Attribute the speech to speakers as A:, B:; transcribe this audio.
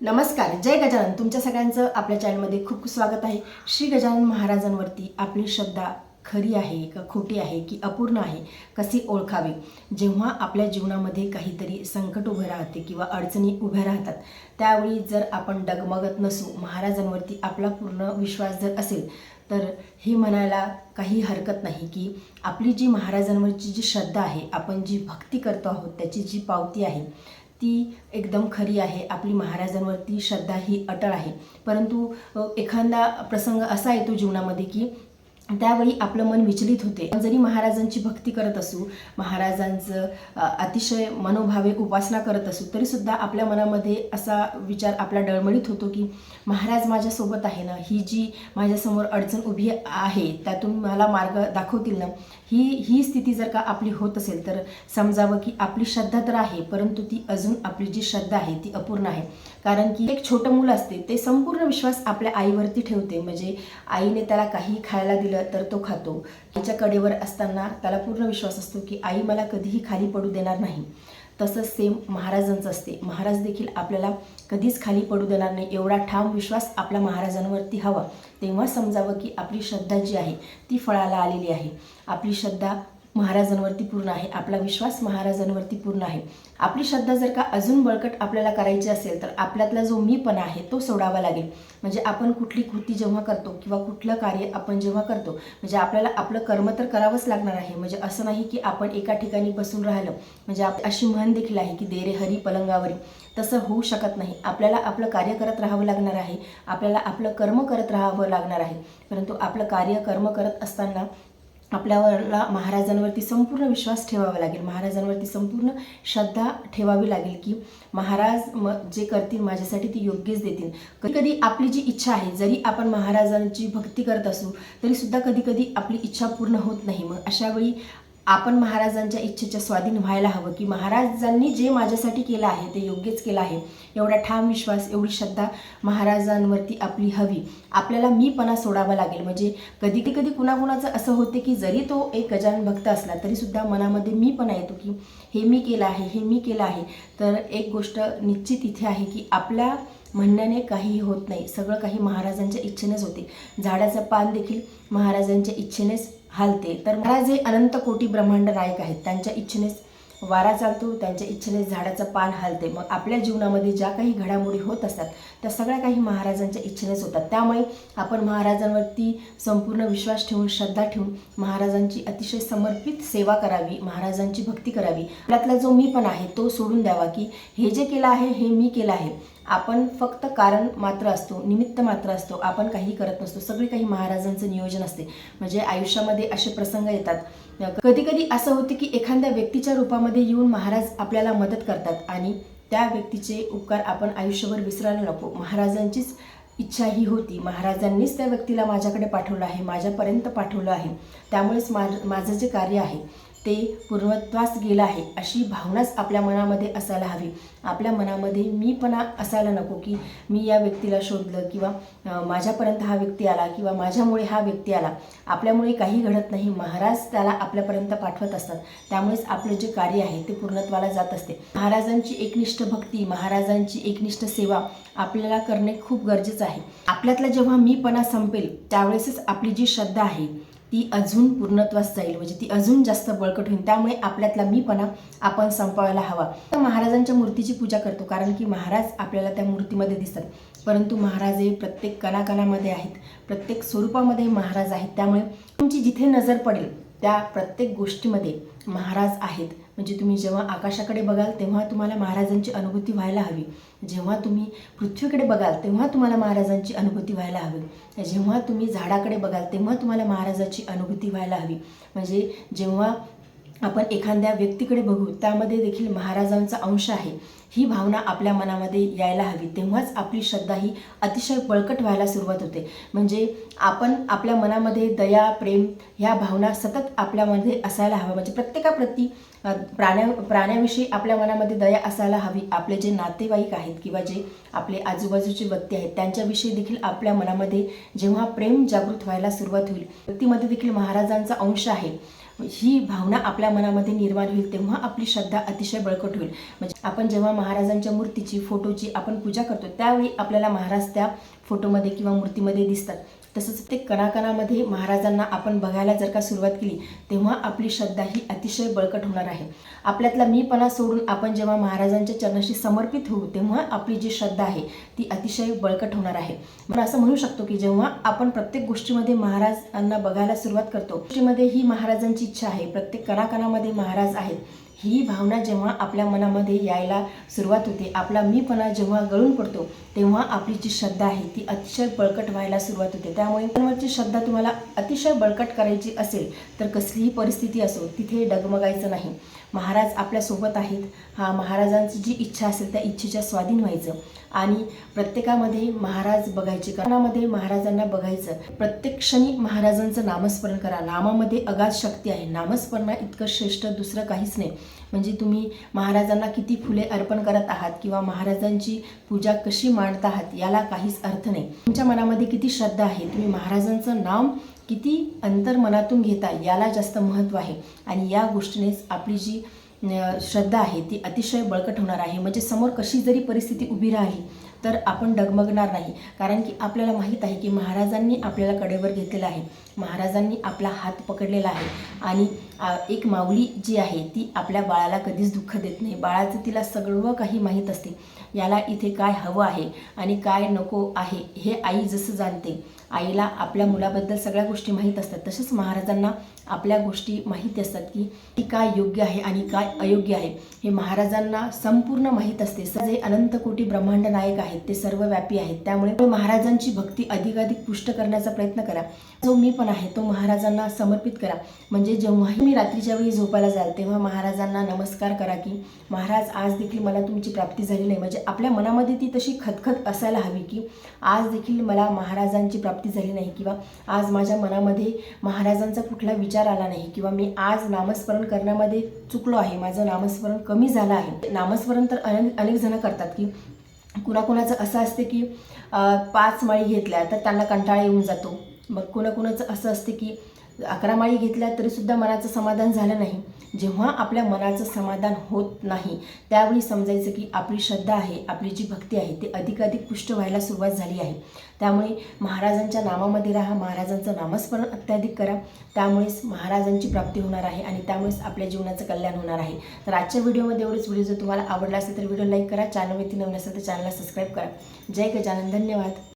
A: नमस्कार जय गजानन. तुमच्या सगळ्यांचं आपल्या चॅनलमध्ये खूप खूप स्वागत आहे. श्री गजानन महाराजांवरती आपली श्रद्धा खरी आहे का खोटी आहे की अपूर्ण आहे कशी ओळखावी? जेव्हा आपल्या जीवनामध्ये काहीतरी संकट उभे राहते किंवा अडचणी उभ्या राहतात त्यावेळी जर आपण डगमगत नसू महाराजांवरती आपला पूर्ण विश्वास जर असेल तर हे म्हणायला काही हरकत नाही की आपली जी महाराजांवरची जी श्रद्धा आहे आपण जी भक्ती करतो आहोत त्याची जी पावती आहे ती एकदम खरी आहे. आपली महाराजांवरती श्रद्धा ही अटळ आहे. परंतु एखादा प्रसंग असा येतो जीवनामध्ये की त्यावेळी आपलं मन विचलित होते. जरी महाराजांची भक्ती करत असू महाराजांचं अतिशय मनोभावे उपासना करत असू तरीसुद्धा आपल्या मनामध्ये असा विचार आपला डळमळीत होतो की महाराज माझ्यासोबत आहे ना. ही जी माझ्यासमोर अडचण उभी आहे त्यातून मला मार्ग दाखवतील ना. ही ही स्थिती जर का आपली होत असेल तर समजावं की आपली श्रद्धा तर आहे परंतु ती अजून आपली जी श्रद्धा आहे ती अपूर्ण आहे. कारण की एक छोटं मूल असते ते संपूर्ण विश्वास आपल्या आईवरती ठेवते. म्हणजे आईने त्याला काही खायला दिलं तर तो खातो. त्याच्या कडेवर असताना त्याला पूर्ण विश्वास असतो की आई मला कधीही खाली पडू देणार नाही. तसंच सेम महाराजांचं असते. महाराज देखील आपल्याला कधीच खाली पडू देणार नाही. एवढा ठाम विश्वास आपल्या महाराजांवरती हवा. तेव्हा समजावं की आपली श्रद्धा जी आहे ती फळाला आलेली आहे. आपली श्रद्धा महाराजांवरती पूर्ण आहे. आपला विश्वास महाराजांवरती पूर्ण आहे. आपली श्रद्धा जर का अजून बळकट आपल्याला करायची असेल तर आपल्यातला जो मीपणा आहे तो सोडावा लागेल. म्हणजे आपण कुठली कृती जेव्हा करतो किंवा कुठलं कार्य आपण जेव्हा करतो म्हणजे आपल्याला आपलं कर्म तर करावंच लागणार आहे. म्हणजे असं नाही की आपण एका ठिकाणी बसून राहिलं. म्हणजे आप अशी म्हण देखील आहे की देरे हरी पलंगावरी. तसं होऊ शकत नाही. आपल्याला आपलं कार्य करत राहावं लागणार आहे. आपल्याला आपलं कर्म करत राहावं लागणार आहे. परंतु आपलं कार्य कर्म करत असताना आपल्यावरला महाराजांवरती संपूर्ण विश्वास ठेवावा लागेल. महाराजांवरती संपूर्ण श्रद्धा ठेवावी लागेल की महाराज म जे करतील माझ्यासाठी ती योग्यच देतील. कधी कधी आपली जी इच्छा आहे जरी आपण महाराजांची भक्ती करत असू तरीसुद्धा कधी कधी आपली इच्छा पूर्ण होत नाही. मग अशावेळी आपण महाराजांच्या इच्छेच्या स्वाधीन व्हायला हवं की महाराजांनी जे माझ्यासाठी केलं आहे ते योग्यच केलं आहे. एवढा ठाम विश्वास एवढी श्रद्धा महाराजांवरती आपली हवी. आपल्याला मीपणा सोडावा लागेल. म्हणजे कधी कधी कुणाकुणाचं असं होते की जरी तो एक गजानन भक्त असला तरीसुद्धा मनामध्ये मीपणा येतो की हे मी केलं आहे हे मी केलं आहे. तर एक गोष्ट निश्चित इथे आहे की आपल्या म्हणण्याने काहीही होत नाही. सगळं काही महाराजांच्या इच्छेनेच होते. झाडाचं पान देखील महाराजांच्या इच्छेनेच हालते तर मला जे अनंत कोटी ब्रह्मांड नायक आहेत त्यांच्या इच्छेनेच वारा चालतो त्यांच्या इच्छेने झाडाचं पान हालते. मग आपल्या जीवनामध्ये ज्या काही घडामोडी होत असतात त्या सगळ्या काही महाराजांच्या इच्छेनेच होतात. त्यामुळे आपण महाराजांवरती संपूर्ण विश्वास ठेवून श्रद्धा ठेवून महाराजांची अतिशय समर्पित सेवा करावी महाराजांची भक्ती करावी. आपल्यातला जो मी पण आहे तो सोडून द्यावा की हे जे केलं आहे हे मी केलं आहे. आपण फक्त कारण मात्र असतो निमित्त मात्र असतो आपण काही करत नसतो सगळे काही महाराजांचं नियोजन असते. म्हणजे आयुष्यामध्ये असे प्रसंग येतात. कधी कधी असं होते की एखाद्या व्यक्तीच्या रूपामध्ये येऊन महाराज आपल्याला मदत करतात आणि त्या व्यक्तीचे उपकार आपण आयुष्यभर विसरायला नको. महाराजांचीच इच्छा ही होती. महाराजांनीच त्या व्यक्तीला माझ्याकडे पाठवलं आहे माझ्यापर्यंत पाठवलं आहे. त्यामुळेच माझं जे कार्य आहे ते पूर्णत्वास गेलं आहे अशी भावनाच आपल्या मनामध्ये असायला हवी. आपल्या मनामध्ये मीपणा असायला नको की मी या व्यक्तीला शोधलं किंवा माझ्यापर्यंत हा व्यक्ती आला किंवा माझ्यामुळे हा व्यक्ती आला. आपल्यामुळे काही घडत नाही. महाराज त्याला आपल्यापर्यंत पाठवत असतात. त्यामुळेच आपलं जे कार्य आहे ते पूर्णत्वाला जात असते. महाराजांची एकनिष्ठ भक्ती महाराजांची एकनिष्ठ सेवा आपल्याला करणे खूप गरजेचं आहे. आपल्यातला जेव्हा मीपणा संपेल त्यावेळेसच आपली जी श्रद्धा आहे ती अजून पूर्णत्वास जाईल. म्हणजे ती अजून जास्त बळकट होईल. त्यामुळे आपल्यातला मीपणा आपण संपवायला हवा. तर महाराजांच्या मूर्तीची पूजा करतो. कारण की महाराज आपल्याला त्या मूर्तीमध्ये दिसतात. परंतु महाराज हे प्रत्येक कणाकणामध्ये आहेत. प्रत्येक स्वरूपामध्ये महाराज आहेत. त्यामुळे तुमची जिथे नजर पडेल त्या प्रत्येक गोष्टीमध्ये महाराज आहेत. म्हणजे तुम्ही जेव्हा आकाशाकडे बघाल तेव्हा तुम्हाला महाराजांची अनुभूती व्हायला हवी. जेव्हा तुम्ही पृथ्वीकडे बघाल तेव्हा तुम्हाला महाराजांची अनुभूती व्हायला हवी. जेव्हा तुम्ही झाडाकडे बघाल तेव्हा तुम्हाला महाराजाची अनुभूती व्हायला हवी. म्हणजे जेव्हा आपण एखाद्या व्यक्तीकडे बघू त्यामध्ये देखील महाराजांचा अंश आहे. ही भावना आपल्या मनामध्ये यायला हवी. तेव्हाच आपली श्रद्धा ही अतिशय बळकट व्हायला सुरुवात होते. म्हणजे आपण आपल्या मनामध्ये दया प्रेम ह्या भावना सतत आपल्यामध्ये असायला हव्या. म्हणजे प्रत्येकाप्रती प्राण्या प्राण्याविषयी आपल्या मनामध्ये दया असायला हवी. आपले जे नातेवाईक आहेत किंवा जे आपले आजूबाजूचे व्यक्ती आहेत त्यांच्याविषयी देखील आपल्या मनामध्ये जेव्हा प्रेम जागृत व्हायला सुरुवात होईल व्यक्तीमध्ये देखील महाराजांचा अंश आहे. ही भावना आपल्या मनामध्ये निर्माण होईल तेव्हा आपली श्रद्धा अतिशय बळकट होईल. म्हणजे आपण जेव्हा महाराजांच्या मूर्तीची फोटोची आपण पूजा करतो त्यावेळी आपल्याला महाराज त्या फोटोमध्ये किंवा मूर्तीमध्ये दिसतात. तसंच ते कणाकणामध्ये महाराजांना आपण बघायला जर का सुरुवात केली तेव्हा आपली श्रद्धा ही अतिशय बळकट होणार आहे. आपल्यातला मीपणा सोडून आपण जेव्हा महाराजांच्या चरणाशी समर्पित होऊ तेव्हा आपली जी श्रद्धा आहे ती अतिशय बळकट होणार आहे. आपण असं म्हणू शकतो की जेव्हा आपण प्रत्येक गोष्टीमध्ये महाराजांना बघायला सुरुवात करतो गोष्टीमध्ये ही महाराजांची इच्छा आहे प्रत्येक कणाकणामध्ये महाराज आहेत ही भावना जेव्हा आपल्या मनामध्ये यायला सुरुवात होते आपला मीपणा जेव्हा गळून पडतो तेव्हा आपली जी श्रद्धा आहे ती अतिशय बळकट व्हायला सुरुवात होते. त्यामुळे त्यांवरची श्रद्धा तुम्हाला अतिशय बळकट करायची असेल तर कसलीही परिस्थिती असो तिथे डगमगायचं नाही. महाराज आपल्यासोबत आहेत. हा महाराजांची जी इच्छा असेल त्या इच्छेच्या स्वाधीन व्हायचं. आणि प्रत्येकामध्ये महाराज बघायचे. कारणामध्ये महाराजांना बघायचं. प्रत्येक क्षणी महाराजांचं नामस्मरण करा. नामामध्ये अगाध शक्ती आहे. नामस्मरणा इतकं श्रेष्ठ दुसरं काहीच नाही. म्हणजे तुम्ही महाराजांना किती फुले अर्पण करत आहात किंवा महाराजांची पूजा कशी मांडत आहात याला काहीच अर्थ नाही. तुमच्या मनामध्ये किती श्रद्धा आहे? तुम्ही महाराजांचं नाम किती अंतर मनातून घेता याला जास्त महत्त्व आहे. आणि या गोष्टीनेच आपली जी श्रद्धा आहे ती अतिशय बळकट होणार आहे. म्हणजे समोर कशी जरी परिस्थिती उभी राहिली तर आपण डगमगणार नाही. कारण की आपल्याला माहीत आहे की महाराजांनी आपल्याला कडेवर घेतलेलं आहे. महाराजांनी आपला हात पकडलेला आहे. आणि एक माऊली जी आहे ती आपल्या बाळाला कधीच दुःख देत नाही. बाळाचं तिला सगळं काही माहीत असते. याला इथे काय हवं आहे आणि काय नको आहे हे आई जसं जाणते आईला आपल्या मुलाबद्दल सगळ्या गोष्टी माहीत असतात. तसेच महाराजांना आपल्या गोष्टी माहिती असतात की ती काय योग्य आहे आणि काय अयोग्य आहे. हे महाराजांना संपूर्ण माहीत असते. जे अनंत कोटी ब्रह्मांड नायक आहेत. ते सर्व व्यापी आहेत. त्यामुळे महाराजांची भक्ती अधिकाधिक पुष्ट करण्याचा प्रयत्न करा. जो मी पण आहे तो महाराजांना समर्पित करा. म्हणजे जेव्हाही मी रात्रीच्या वेळी झोपायला जाल तेव्हा महाराजांना नमस्कार करा की महाराज आज देखील मला तुमची प्राप्ती झाली नाही. म्हणजे आपल्या मनामध्ये ती तशी खतखत असायला हवी की आज देखील मला महाराजांची प्राप्ती झाली नाही किंवा आज माझ्या मनामध्ये महाराजांचा कुठला विचार आला नाही किंवा मी आज नामस्मरण करण्यामध्ये चुकलो आहे माझं नामस्मरण कमी झालं आहे. नामस्मरण तर अनेक अनेक जण करतात की कुणाकुणाचं असं असते की पाच माळी घेतल्या तर त्यांना कंटाळा येऊन जातो. मग कुणाकुणाचं असं असते की अकरा माळी घेतल्या तरीसुद्धा मनाचं समाधान झालं नाही. जेव्हा आपल्या मनाचं समाधान होत नाही त्यावेळी समजायचं की आपली श्रद्धा आहे आपली जी भक्ती आहे ती अधिकाधिक पुष्ट व्हायला सुरुवात झाली आहे. त्यामुळे महाराजांच्या नामामध्ये राहा महाराजांचं नामस्मरण अत्याधिक करा. त्यामुळेच महाराजांची प्राप्ती होणार आहे आणि त्यामुळेच आपल्या जीवनाचं कल्याण होणार आहे. तर आजच्या व्हिडिओमध्ये एवढेच. व्हिडिओ जर तुम्हाला आवडला असेल तर व्हिडिओ लाईक करा चॅनलवरती नवीन असेल तर चॅनलला सबस्क्राईब करा. जय गजानन. धन्यवाद.